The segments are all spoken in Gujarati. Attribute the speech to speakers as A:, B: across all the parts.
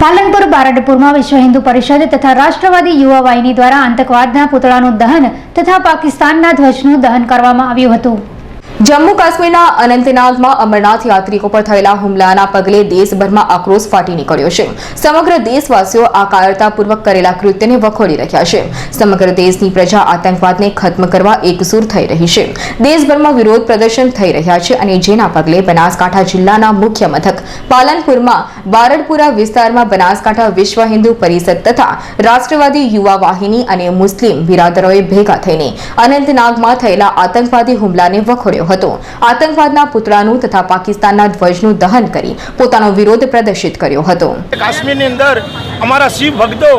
A: પાલનપુર, બારડપુરમાં વિશ્વ હિન્દુ પરિષદ તથા રાષ્ટ્રવાદી યુવા વાહિની દ્વારા આતંકવાદના પુતળાનું દહન તથા પાકિસ્તાનના ધ્વજનું દહન કરવામાં આવ્યું હતું.
B: જમ્મુ કાશ્મીરના અનંતનાગમાં અમરનાથ યાત્રિકો પર થયેલા હુમલાના પગલે દેશભરમાં આક્રોશ ફાટી નીકળ્યો છે. સમગ્ર દેશવાસીઓ આ કાયરતાપૂર્વક કરેલા કૃત્યને વખોડી રહ્યા છે. સમગ્ર દેશની પ્રજા આતંકવાદને ખત્મ કરવા એકસૂર થઈ રહી છે. દેશભરમાં વિરોધ પ્રદર્શન થઈ રહ્યા છે અને જેના પગલે બનાસકાંઠા જિલ્લાના મુખ્ય મથક પાલનપુરમાં, બારડપુરા વિસ્તારમાં બનાસકાંઠા વિશ્વ હિન્દુ પરિષદ તથા રાષ્ટ્રવાદી યુવા વાહિની અને મુસ્લિમ બિરાદરોએ ભેગા થઈને અનંતનાગમાં થયેલા આતંકવાદી હુમલાને વખોડ્યો હતો. આતંકવાદના પુતળાનું તથા પાકિસ્તાનના ધ્વજનું દહન કરી પોતાનો વિરોધ પ્રદર્શિત કર્યો હતો.
C: કાશ્મીરની અંદર અમારા શિવ ભક્તો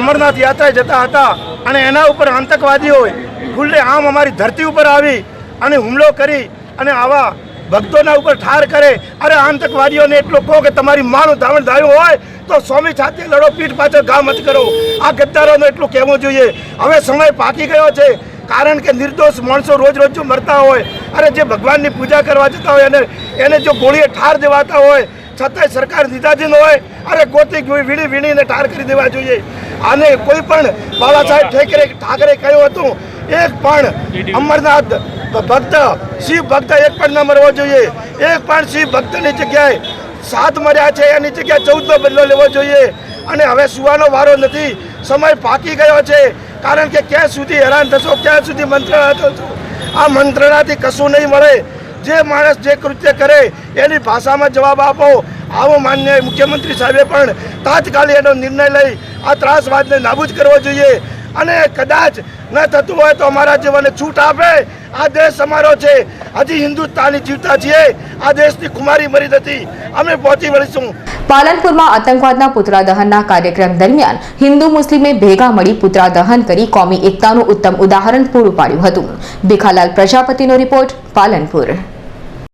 C: અમરનાથ યાત્રા જતા હતા અને એના ઉપર આતંકવાદીઓએ ખુલ્લે આમ અમારી ધરતી ઉપર આવી અને હુમલો કરી અને આવા ભક્તોના ઉપર ઠાર કરે. અરે આતંકવાદીઓને એટલો કહો કે તમારી માનું ધાવણ ધાર્યું હોય તો સ્વામી સાથે લડો, પીઠ પાછળ ગામ મત કરો. આ ગદ્દારોને એટલું કહેવું જોઈએ. હવે સમય પાકી ગયો છે. કારણ કે નિર્દોષ માણસો રોજ રોજ જો મરતા હોય અને જે ભગવાનની પૂજા કરવા જતા હોય અને એને જો ગોળીએ ઠાર દેવાતા હોય છતાંય સરકાર નિધાધીન હોય અરે ગોતી વીણી વીણીને ઠાર કરી દેવા જોઈએ. આને કોઈ પણ બાળા સાહેબ ઠેકરે ઠાકરે કહ્યું હતું એક પણ અમરનાથ ભક્ત શિવ ભક્ત એક પણ ન મરવો જોઈએ. એક પણ શિવ ભક્તની જગ્યાએ સાત મર્યા છે એની જગ્યાએ ચૌદનો બદલો લેવો જોઈએ. અને હવે સુવાનો વારો નથી સમય પાકી ગયો છે. કારણ કે ક્યાં સુધી હેરાન થશો, ક્યાં સુધી મંત્રણા થશો? આ મંત્રણાથી કશું નહીં મળે. જે માણસ જે કૃત્ય કરે, એની ભાષામાં જવાબ આપો. આવો માન્ય મુખ્યમંત્રી સાહેબે પણ તાત્કાલિક એનો નિર્ણય લઈ આ ત્રાસવાદને નાબૂદ કરવો જોઈએ. અને કદાચ ન થતું હોય તો અમારા જીવનને છૂટ આપે. આ દેશ અમારો છે. હજી હિન્દુસ્તાની જીવતા છીએ. આ દેશની કુમારી મરી નથી અમે પહોંચી વળીશું.
B: પાલનપુરમાં આતંકવાદના પુતળા દહનના કાર્યક્રમ દરમિયાન હિન્દુ મુસ્લિમે ભેગા મળી પુતળા દહન કરી કોમી એકતાનું ઉત્તમ ઉદાહરણ પૂરું પાડ્યું હતું. ભીખાલાલ પ્રજાપતિનો રિપોર્ટ પાલનપુર.